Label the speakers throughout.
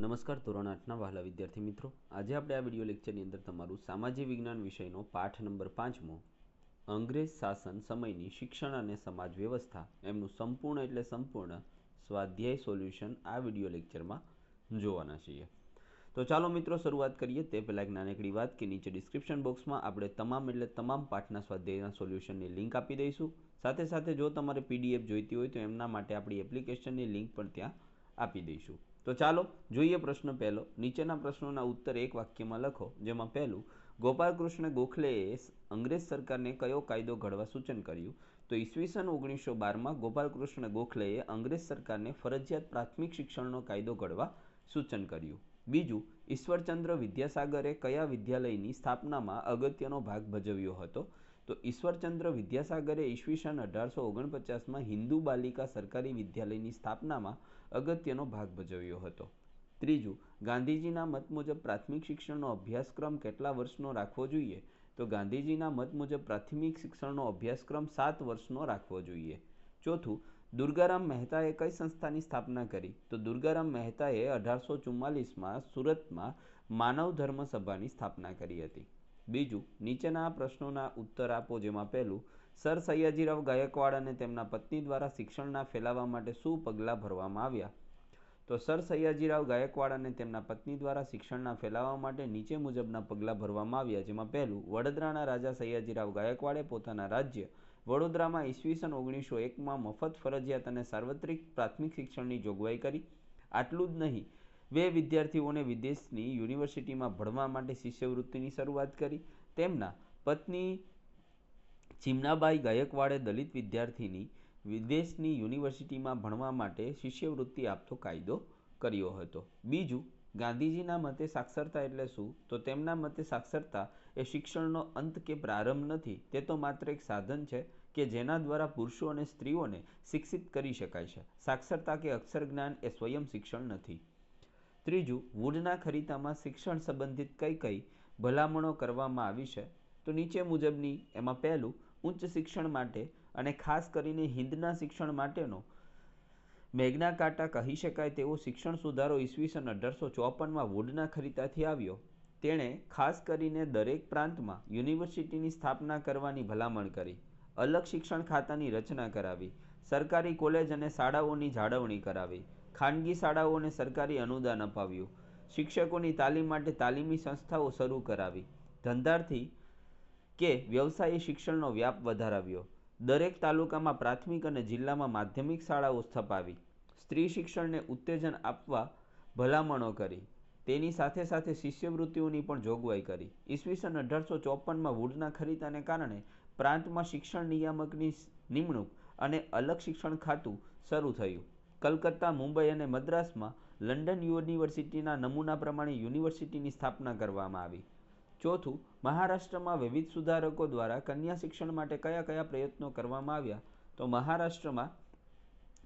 Speaker 1: નમસ્કાર, ધોરણ આઠના વહાલા વિદ્યાર્થી મિત્રો. આજે આપણે આ વીડિયો લેક્ચરની અંદર તમારું સામાજિક વિજ્ઞાન વિષયનો પાઠ નંબર પાંચમો, અંગ્રેજ શાસન સમયની શિક્ષણ અને સમાજ વ્યવસ્થા એમનું સંપૂર્ણ એટલે સંપૂર્ણ સ્વાધ્યાય સોલ્યુશન આ વીડિયો લેક્ચરમાં જોવાના છીએ. તો ચાલો મિત્રો, શરૂઆત કરીએ. તે પહેલાં એક નાનકડી વાત કે નીચે ડિસ્ક્રિપ્શન બોક્સમાં આપણે તમામ એટલે તમામ પાઠના સ્વાધ્યાયના સોલ્યુશનની લિંક આપી દઈશું. સાથે સાથે જો તમારે પીડીએફ જોઈતી હોય તો એમના માટે આપણી એપ્લિકેશનની લિંક પણ ત્યાં આપી દઈશું. તો ચાલો જોઈએ પ્રશ્ન પહેલો. નીચેના પ્રશ્નોના ઉત્તર એક વાક્યમાં લખો, જેમાં પહેલું, ગોપાલકૃષ્ણ ગોખલેએ અંગ્રેજ સરકારને કયો કાયદો ઘડવા સૂચન કર્યું? તો ઈસવીસન ઓગણીસો બારમાં ગોપાલકૃષ્ણ ગોખલેએ અંગ્રેજ સરકારને ફરજિયાત પ્રાથમિક શિક્ષણનો કાયદો ઘડવા સૂચન કર્યું. બીજું, ઈશ્વરચંદ્ર વિદ્યાસાગરે કયા વિદ્યાલયની સ્થાપનામાં અગત્યનો ભાગ ભજવ્યો હતો? તો ઈશ્વરચંદ્ર વિદ્યાસાગરે ઈસવીસન અઢારસો ઓગણપચાસમાં હિન્દુ બાલિકા સરકારી વિદ્યાલયની સ્થાપનામાં અગત્યનો ભાગ ભજવ્યો હતો. ત્રીજું, ગાંધીજીના મત મુજબ પ્રાથમિક શિક્ષણનો અભ્યાસક્રમ કેટલા વર્ષનો રાખવો જોઈએ? તો ગાંધીજીના મત મુજબ પ્રાથમિક શિક્ષણનો અભ્યાસક્રમ સાત વર્ષનો રાખવો જોઈએ. ચોથું, દુર્ગારામ મહેતાએ કઈ સંસ્થાની સ્થાપના કરી? તો દુર્ગારામ મહેતાએ અઢારસો ચુમ્માલીસમાં સુરતમાં માનવ ધર્મ સભાની સ્થાપના કરી હતી. બીજું, નીચેના પ્રશ્નોના ઉત્તર આપો જેમાં પહેલું સર સયાજીરાવ ગાયકવાડ અને તેમના પત્ની દ્વારા શિક્ષણના ફેલાવા માટે શું પગલાં ભરવામાં આવ્યા? તો સર સયાજીરાવ ગાયકવાડ અને તેમના પત્ની દ્વારા શિક્ષણના ફેલાવા માટે નીચે મુજબના પગલાં ભરવામાં આવ્યા, જેમાં પહેલું, વડોદરાના રાજા સયાજીરાવ ગાયકવાડે પોતાના રાજ્ય વડોદરામાં ઈસવીસન ઓગણીસો એકમાં મફત ફરજિયાત અને સાર્વત્રિક પ્રાથમિક શિક્ષણની જોગવાઈ કરી. આટલું જ નહીં, બે વિદ્યાર્થીઓને વિદેશની યુનિવર્સિટીમાં ભણવા માટે શિષ્યવૃત્તિની શરૂઆત કરી. તેમના પત્ની ચિમનાબાઈ ગાયકવાડે દલિત વિદ્યાર્થીની વિદેશની યુનિવર્સિટીમાં ભણવા માટે શિષ્યવૃત્તિ આપતો કાયદો કર્યો હતો. બીજું, ગાંધીજીના મતે સાક્ષરતા એટલે શું? તો તેમના મતે સાક્ષરતા એ શિક્ષણનો અંત કે પ્રારંભ નથી, તે તો માત્ર એક સાધન છે કે જેના દ્વારા પુરુષો અને સ્ત્રીઓને શિક્ષિત કરી શકાય છે. સાક્ષરતા કે અક્ષર જ્ઞાન એ સ્વયં શિક્ષણ નથી. ત્રીજું, વુડના ખરીતામાં શિક્ષણ સંબંધિત કઈ કઈ ભલામણો કરવામાં આવી છે? તો નીચે મુજબની એમાં પહેલું ઉચ્ચ શિક્ષણ માટે અને ખાસ કરીને હિન્દના શિક્ષણ માટેનો મેઘના કાંટા કહી શકાય તેવો શિક્ષણ સુધારો ઈસવીસન અઢારસો ચોપનમાં વુડના ખરીતાથી આવ્યો. તેણે ખાસ કરીને દરેક પ્રાંતમાં યુનિવર્સિટીની સ્થાપના કરવાની ભલામણ કરી, અલગ શિક્ષણ ખાતાની રચના કરાવી, સરકારી કોલેજ અને શાળાઓની જાળવણી કરાવી, ખાનગી શાળાઓને સરકારી અનુદાન અપાવ્યું, શિક્ષકોની તાલીમ માટે તાલીમી સંસ્થાઓ શરૂ કરાવી, ધંધાર્થી કે વ્યવસાયી શિક્ષણનો વ્યાપ વધારાવ્યો. દરેક તાલુકામાં પ્રાથમિક અને જિલ્લામાં માધ્યમિક શાળાઓ સ્થપાવી. સ્ત્રી શિક્ષણને ઉત્તેજન આપવા ભલામણો કરી. તેની સાથે સાથે શિષ્યવૃત્તિઓની પણ જોગવાઈ કરી. ઈસવીસન અઢારસો ચોપનમાં વુડના ખરીદાને કારણે પ્રાંતમાં શિક્ષણ નિયામકની નિમણૂક અને અલગ શિક્ષણ ખાતું શરૂ થયું. કલકત્તા, મુંબઈ અને મદ્રાસમાં લંડન યુનિવર્સિટીના નમૂના પ્રમાણે યુનિવર્સિટીની સ્થાપના કરવામાં આવી. ચોથું, મહારાષ્ટ્રમાં વિવિધ સુધારકો દ્વારા કન્યા શિક્ષણ માટે કયા કયા પ્રયત્નો કરવામાં આવ્યા? તો મહારાષ્ટ્રમાં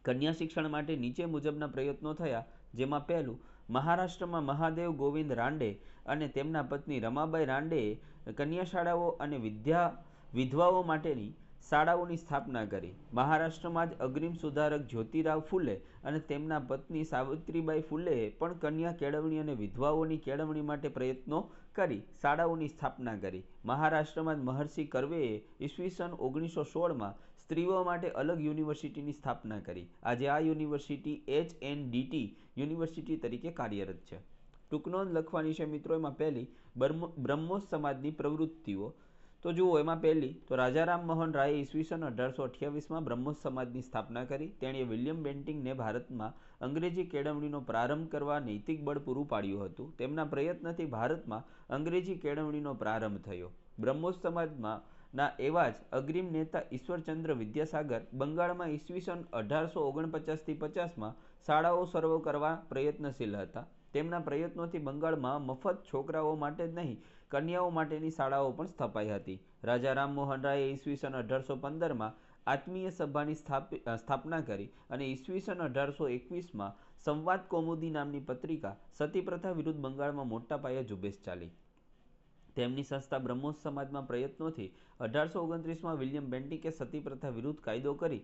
Speaker 1: કન્યા શિક્ષણ માટે નીચે મુજબના પ્રયત્નો થયા, જેમાં પહેલું, મહારાષ્ટ્રમાં મહાદેવ ગોવિંદ રાંડે અને તેમના પત્ની રમાબાઈ રાંડેએ કન્યા શાળાઓ અને વિદ્યા વિધવાઓ માટેની શાળાઓની સ્થાપના કરી. મહારાષ્ટ્રમાં જ અગ્રીમ સુધારક જ્યોતિરાવ ફૂલે અને તેમના પત્ની સાવિત્રીબાઈ ફૂલેએ પણ કન્યા કેળવણી અને વિધવાઓની કેળવણી માટે પ્રયત્નો કરી શાળાઓની સ્થાપના કરી. મહારાષ્ટ્રમાં જ મહર્ષિ કરવેએ ઈસવીસન ઓગણીસો સોળમાં સ્ત્રીઓ માટે અલગ યુનિવર્સિટીની સ્થાપના કરી. આજે આ university H N DT university તરીકે કાર્યરત છે. ટૂંકનોંધ લખવાની છે મિત્રો, એમાં પહેલી બ્રહ્મોસ સમાજની પ્રવૃત્તિઓ તો જુઓ, એમાં પહેલી, તો રાજારામ મોહન રાયે ઈસવીસન અઢારસો અઠ્યાવીસમાં બ્રહ્મો સમાજની સ્થાપના કરી. તેણે વિલિયમ બેન્ટિંગને ભારતમાં અંગ્રેજી કેળવણીનો પ્રારંભ કરવા નૈતિક બળ પૂરું પાડ્યું હતું. તેમના પ્રયત્નથી ભારતમાં અંગ્રેજી કેળવણીનો પ્રારંભ થયો. બ્રહ્મોસ સમાજમાં ના એવા જ અગ્રીમ નેતા ઈશ્વરચંદ્ર વિદ્યાસાગર બંગાળમાં ઈસવીસન અઢારસો ઓગણપચાસથી પચાસમાં શાળાઓ સર્વ કરવા પ્રયત્નશીલ હતા. તેમના પ્રયત્નોથી બંગાળમાં મફત છોકરાઓ માટે જ નહીં, કન્યાઓ માટેની શાળાઓ પણ સ્થપાઈ હતી. રાજા રામમોહન રાયે ઈસવીસન અઢારસો પંદરમાં આત્મીય સભાની સ્થાપના કરી અને ઈસવીસન અઢારસો એકવીસમાં સંવાદ કૌમુદી નામની પત્રિકા સતીપ્રથા વિરુદ્ધ બંગાળમાં મોટા પાયે ઝુંબેશ ચાલી. તેમની સંસ્થા બ્રહ્મોસ સમાજમાં પ્રયત્નોથી અઢારસો ઓગણત્રીસમાં વિલિયમ બેન્ટિકે સતીપ્રથા વિરુદ્ધ કાયદો કરી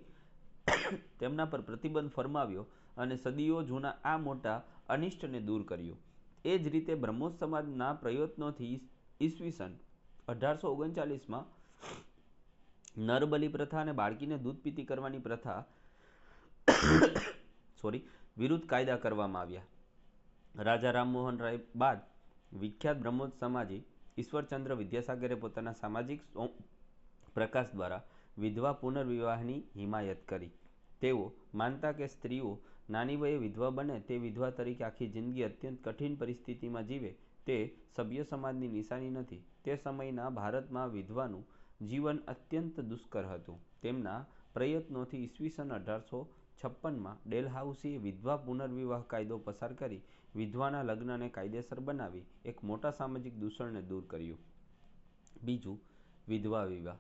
Speaker 1: તેમના પર પ્રતિબંધ ફરમાવ્યો અને સદીઓ જૂના આ મોટા અનિષ્ટને દૂર કર્યું. એ જ રીતે બ્રહ્મોસ સમાજના પ્રયત્નોથી ઈસવીસન અઢારસો ઓગણચાલીસમાં નરબલી પ્રથા અને બાળકીને દૂધ પીતી કરવાની પ્રથા સોરી, વિરુદ્ધ કાયદા કરવામાં આવ્યા. રાજા રામમોહન રાય બાદ વિખ્યાત બ્રહ્મોસ સમાજી ઈશ્વરચંદ્ર વિદ્યાસાગરે પોતાના સામાજિક પ્રકાશ દ્વારા વિધવા પુનર્વિવાહની હિમાયત કરી. તેઓ માનતા કે સ્ત્રીઓ નાની વયે વિધવા બને તે વિધવા તરીકે આખી જિંદગી અત્યંત કઠિન પરિસ્થિતિમાં જીવે, તે સભ્ય સમાજની નિશાની નથી. તે સમયના ભારતમાં વિધવાનું જીવન અત્યંત દુષ્કર હતું. તેમના પ્રયત્નોથી ઈસવીસન અઢારસો છપ્પનમાં ડેલહાઉસીએ વિધવા પુનર્વિવાહ કાયદો પસાર કરી વિધવાના લગ્નને કાયદેસર બનાવી, એક મોટા સામાજિક દૂષણને દૂર કર્યું. બીજું, વિધવા વિવાહ.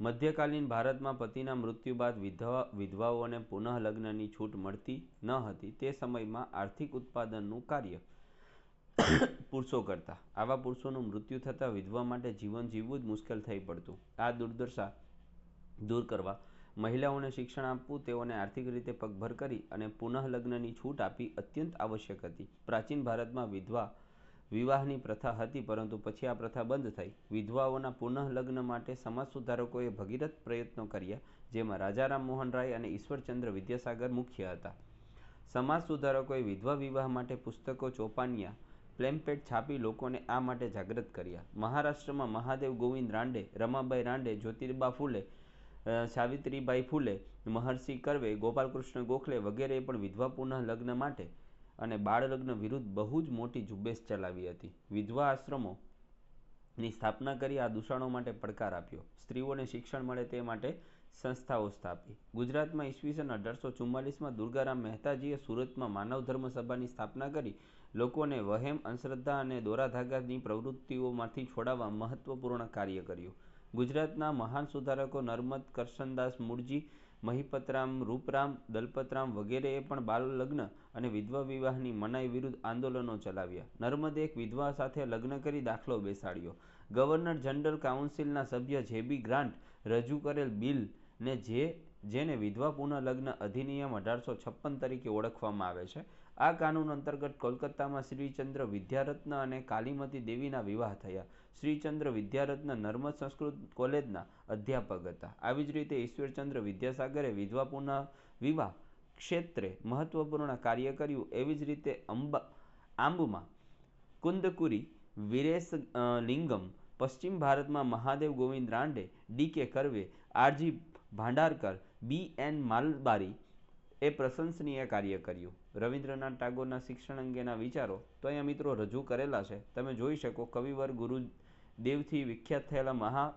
Speaker 1: મધ્યકાલીન ભારતમાં પતિના મૃત્યુ બાદ વિધવા વિધવાઓને પુનઃ લગ્નની છૂટ મળતી ન હતી. તે સમયમાં આર્થિક ઉત્પાદનનું કાર્ય પુરુષો કરતા. આવા પુરુષોનું મૃત્યુ થતાં વિધવા માટે જીવન જીવવું જ મુશ્કેલ થઈ પડતું. આ દુર્દશા દૂર કરવા મહિલાઓને શિક્ષણ આપવું, તેઓને આર્થિક રીતે પગભર કરી અને પુનઃ લગ્નની છૂટ આપી અત્યંત આવશ્યક હતી. પ્રાચીન ભારતમાં વિધવા વિવાહની પ્રથા હતી, પરંતુ પછી આ પ્રથા બંધ થઈ. વિધવાઓના પુનઃલગ્ન માટે સમાજ સુધારકોએ ભગીરથ પ્રયત્નો કર્યા, જેમાં રાજા રામમોહન રાય અને ઈશ્વરચંદ્ર વિદ્યાસાગર મુખ્ય હતા. સમાજ સુધારકોએ વિધવા વિવાહ માટે પુસ્તકો ચોપાનિયા, પ્લેમ્પેટ છાપી લોકોને આ માટે જાગૃત કર્યા. મહારાષ્ટ્રમાં મહાદેવ ગોવિંદ રાંડે, રમાબાઈ રાંડે, જ્યોતિર્બા ફૂલે સાવિત્રીબાઈ ફૂલે, મહર્ષિ કરવે, ગોપાલકૃષ્ણ ગોખલે વગેરેએ પણ વિધવા પુનઃ લગ્ન માટે અને બાળલગ્ન વિરુદ્ધ બહુ જ મોટી ઝુંબેશ ચલાવી હતી. વિધવા આશ્રમોની સ્થાપના કરી આ દૂષણો માટે પડકાર આપ્યો. સ્ત્રીઓને શિક્ષણ મળે તે માટે સંસ્થાઓ સ્થાપી. ગુજરાતમાં ઈસવીસન અઢારસો ચુમ્માલીસમાં દુર્ગારામ મહેતાજીએ સુરતમાં માનવ ધર્મ સભાની સ્થાપના કરી લોકોને વહેમ, અંધશ્રદ્ધા અને દોરાધાગાની પ્રવૃત્તિઓમાંથી છોડાવવા મહત્વપૂર્ણ કાર્ય કર્યું. ગુજરાતના મહાન સુધારકો નર્મદ, કરશનદાસ મૂળજી મહિપતરામ, રૂપરામ, દલપતરામ વગેરેએ પણ બાલ લગ્ન અને વિધવા વિવાહની મનાઈ વિરુદ્ધ આંદોલનો ચલાવ્યા. નર્મદે એક વિધવા સાથે લગ્ન કરી દાખલો બેસાડ્યો. ગવર્નર જનરલ કાઉન્સિલના સભ્ય જેબી ગ્રાન્ટ રજૂ કરેલ બિલ ને જે, જેને વિધવા પુનઃ લગ્ન અધિનિયમ અઢારસો છપ્પન તરીકે ઓળખવામાં આવે છે આ કાનૂન અંતર્ગત કોલકાતામાં શ્રીચંદ્ર વિદ્યારત્ન અને કાલીમતી દેવીના વિવાહ થયા. શ્રીચંદ્ર વિદ્યારત્ન નર્મદ સંસ્કૃત કોલેજના અધ્યાપક હતા. આવી જ રીતે ઈશ્વરચંદ્ર વિદ્યાસાગરે વિધવા વિવાહ ક્ષેત્રે મહત્વપૂર્ણ કાર્ય કર્યું. એવી જ રીતે અંબા આંબમાં કુંદકુરી વિરેશ લિંગમ, પશ્ચિમ ભારતમાં Mahadev Govind Ranade, D K Karve, R G Bhandarkar, B N Malabari એ પ્રશંસનીય કાર્ય કર્યું. રવિન્દ્રનાથ ટાગોરના શિક્ષણ અંગેના વિચારો તો અહીંયા મિત્રો રજૂ કરેલા છે. તમે જોઈ શકો કવિવર ગુરુદેવથી વિખ્યાત થયેલા મહા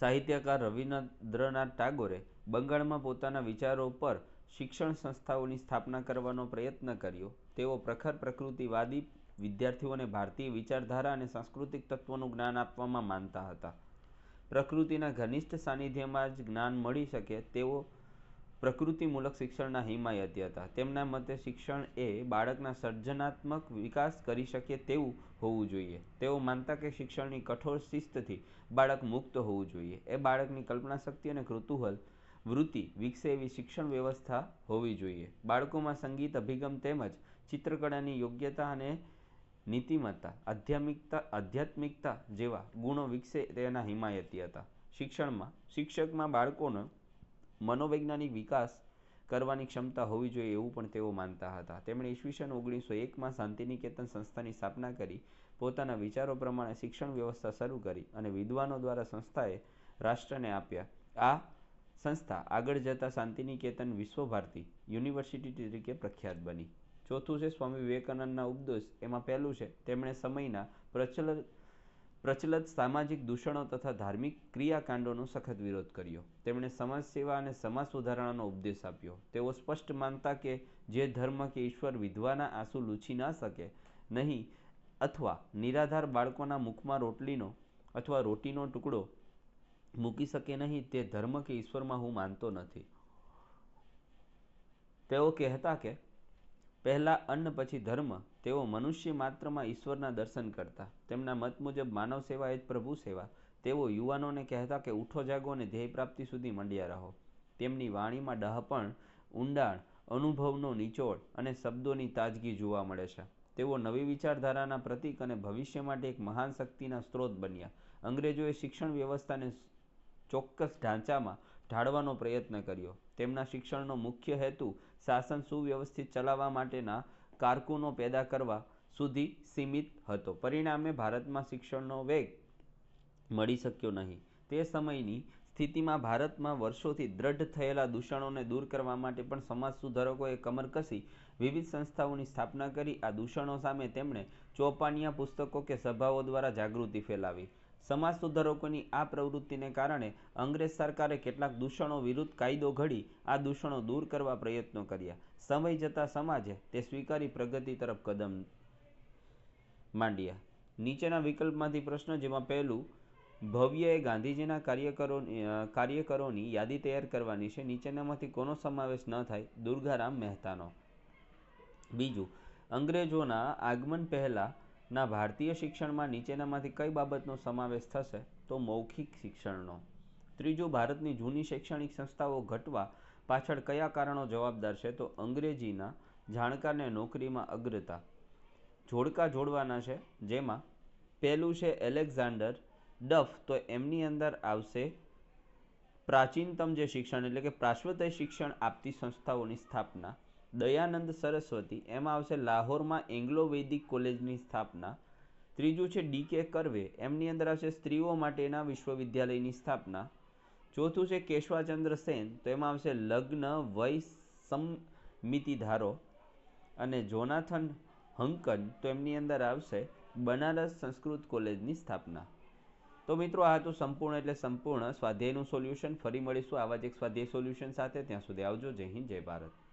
Speaker 1: સાહિત્યકાર રવિન્દ્રનાથ ટાગોરે બંગાળમાં પોતાના વિચારો પર શિક્ષણ સંસ્થાઓની સ્થાપના કરવાનો પ્રયત્ન કર્યો. તેઓ પ્રખર પ્રકૃતિવાદી વિદ્યાર્થીઓને ભારતીય વિચારધારા અને સાંસ્કૃતિક તત્વોનું જ્ઞાન આપવામાં માનતા હતા. પ્રકૃતિના ઘનિષ્ઠ સાનિધ્યમાં જ જ્ઞાન મળી શકે તેઓ પ્રકૃતિમૂલક શિક્ષણના હિમાયતી હતા. તેમના મતે શિક્ષણ એ બાળકના સર્જનાત્મક વિકાસ કરી શકે તેવું હોવું જોઈએ. તેઓ માનતા કે શિક્ષણની કઠોર શિસ્તથી બાળક મુક્ત હોવું જોઈએ. એ બાળકની કલ્પના શક્તિ અને કૃતુહલ વૃત્તિ વિકસે એવી શિક્ષણ વ્યવસ્થા હોવી જોઈએ. બાળકોમાં સંગીત, અભિગમ તેમજ ચિત્રકળાની યોગ્યતા અને નીતિમત્તા આધ્યાત્મિકતા આધ્યાત્મિકતા જેવા ગુણો વિકસે તેના હિમાયતી હતા. શિક્ષણમાં, શિક્ષકમાં બાળકોનો મનોવૈજ્ઞાનિક વિકાસ કરવાની ક્ષમતા હોવી જોઈએ એવું પણ તેઓ માનતા હતા. તેમણે ઈસવીસન ઓગણીસો એકમાં શાંતિનિકેતન સંસ્થાની સ્થાપના કરી, પોતાના વિચારો પ્રમાણે શિક્ષણ વ્યવસ્થા શરૂ કરી અને વિદ્વાનો દ્વારા સંસ્થાએ રાષ્ટ્રને આપ્યા. આ સંસ્થા આગળ જતાં શાંતિનિકેતન વિશ્વભારતી યુનિવર્સિટી તરીકે પ્રખ્યાત બની. ચોથું છે સ્વામી વિવેકાનંદના ઉપદેશ. એમાં પહેલું છે, તેમણે સમયના પ્રચલિત પ્રચલિત સામાજિક દૂષણો તથા ધાર્મિક ક્રિયાકાંડોનો સખત વિરોધ કર્યો. તેમણે સમાજ સેવા અને સમાજ સુધારણાનો ઉપદેશ આપ્યો. તેઓ સ્પષ્ટ માનતા કે જે ધર્મ કે ઈશ્વર વિધવાના આંસુ લૂછી ના શકે, નહીં, અથવા નિરાધાર બાળકોના મુખમાં રોટલીનો અથવા રોટીનો ટુકડો મૂકી શકે નહીં, તે ધર્મ કે ઈશ્વરમાં હું માનતો નથી. તેઓ કહેતા કે પહેલાં અન્ન પછી ધર્મ. તેઓ મનુષ્ય માત્રમાં ઈશ્વરના દર્શન કરતા. તેમના મત મુજબ માનવ સેવા એ જ પ્રભુ સેવા. તેઓ યુવાનોને કહેતા કે ઉઠો, જાગો અને ધ્યેય પ્રાપ્તિ સુધી મંડ્યા રહો. તેમની વાણીમાં ડહપણ ઊંડાણ, અનુભવનો નિચોડ અને શબ્દોની તાજગી જોવા મળે છે. તેઓ નવી વિચારધારાના પ્રતીક અને ભવિષ્ય માટે એક મહાન શક્તિના સ્ત્રોત બન્યા. અંગ્રેજોએ શિક્ષણ વ્યવસ્થાને ચોક્કસ ઢાંચામાં ઢાળવાનો પ્રયત્ન કર્યો. તેમના શિક્ષણનો મુખ્ય હેતુ શાસન સુવ્યવસ્થિત ચલાવવા માટેના કારકુનો પેદા કરવા સુધી સીમિત હતો. પરિણામે ભારતમાં શિક્ષણનો વેગ મળી શક્યો નહીં. તે સમયની સ્થિતિમાં ભારતમાં વર્ષોથી દ્રઢ થયેલા દૂષણોને દૂર કરવા માટે પણ સમાજ સુધારકોએ કમર કસી વિવિધ સંસ્થાઓની સ્થાપના કરી. આ દૂષણો સામે તેમણે ચોપાનિયા પુસ્તકો કે સભાઓ દ્વારા જાગૃતિ ફેલાવી. સમાજ સુધારકોની આ પ્રવૃત્તિને કારણે અંગ્રેજ સરકારે કેટલાક દૂષણો વિરુદ્ધ કાયદો ઘડી આ દૂષણો દૂર કરવા પ્રયત્નો કર્યા. સમય જતાં સમાજે તે સ્વીકારી પ્રગતિ તરફ કદમ માંડ્યા. નીચેના વિકલ્પમાંથી પ્રશ્ન જેમાં પહેલું, ભવ્યએ ગાંધીજીના કાર્યકરો કાર્યકરોની યાદી તૈયાર કરવાની છે. નીચેનામાંથી કોનો સમાવેશ ન થાય? દુર્ગારામ મહેતાનો. બીજું, અંગ્રેજોના આગમન પહેલાંના ભારતીય શિક્ષણમાં નીચેનામાંથી કઈ બાબતનો સમાવેશ થશે તો મૌખિક શિક્ષણનો. ત્રીજું, ભારતની જૂની શૈક્ષણિક સંસ્થાઓ ઘટવા પાછળ કયા કારણો જવાબદાર છે તો અંગ્રેજીના જાણકારને નોકરીમાં અગ્રતા. જોડકા જોડવાના છે, જેમાં પહેલું છે એલેક્ઝાન્ડર ડફ, તો એમની અંદર આવશે પ્રાચીનતમ જે શિક્ષણ, એટલે કે પ્રાશ્વતય શિક્ષણ આપતી સંસ્થાઓની સ્થાપના. દયાનંદ સરસ્વતી, એમાં આવશે લાહોરમાં એંગ્લો વૈદિક કોલેજની સ્થાપના. ત્રીજું છે ડી કે કરવે, એમની અંદર આવશે સ્ત્રીઓ માટેના વિશ્વવિદ્યાલયની સ્થાપના. ચોથું છે કેશવાચંદ્ર સેન, તો એમાં આવશે લગ્ન, વય સમમિતિ ધારો અને જોનાથન હંકન, તો એમની અંદર આવશે બનારસ સંસ્કૃત કોલેજની સ્થાપના. તો મિત્રો, આ હતું સંપૂર્ણ એટલે સંપૂર્ણ. સ્વાધ્યાયનું સોલ્યુશન, ફરી મળીશું આવા જ એક સ્વાધ્યાય સોલ્યુશન સાથે. ત્યાં સુધી આવજો. જય હિન્દ, જય ભારત.